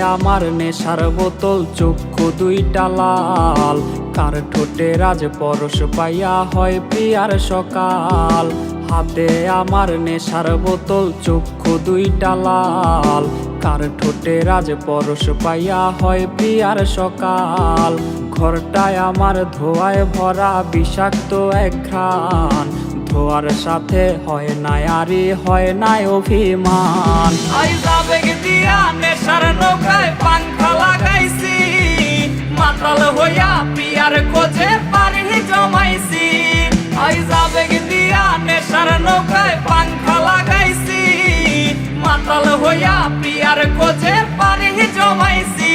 আমার নেশার বোতল, চক্ষু দুইটা লাল। কার ঠোঁটে রাজ পরশ পাইয়া হয় প্রিয়ার সকাল। হাতে আমার নেশার বোতল, চক্ষু দুইটা লাল। কার ঠোঁটে রাজ পরশ পাইয়া হয় প্রিয়ার সকাল। ঘরটায় আমার ধোয়ায় ভরা বিষাক্ত এক ঘ্রাণ ধোয়ার সাথে হয় নাই আরে হয় নাই অভিমান। আইজা বেগ দিয়া নেশার নৌকায় পাংখা লাগাইছি, মাতাল হইয়া পিয়ার কোজে পারি জমাইছি। আইজা বেগ দিয়া নেশার নৌকায় পাংখা লাগাইছি, মাতাল হইয়া পিয়ার কোজে পারি জমাইছি।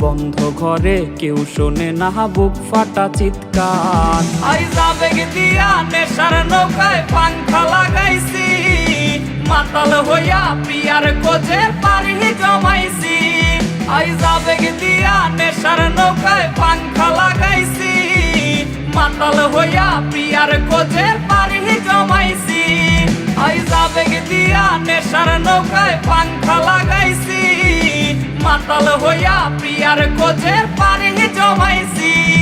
বন্ধ ঘরে কেউ শোনে না, বুক ফাটা চিৎকার। আইজা বেগ পাংখা লাগাইছি। মাতাল হইয়া পিয়ার কোজে পারি জমাইছি। আইজা বেগ দিয়া নেশার নৌকায় পাংখা লাগাইছি। মাতাল হইয়া পিয়ার কোজে পারি জমাইছি। আইজা বেগ দিয়া নেশার নৌকায় পাংখা লাগাইছি। মাতাল হইয়া প্রিয়ার কোজের পারে জমাইছি।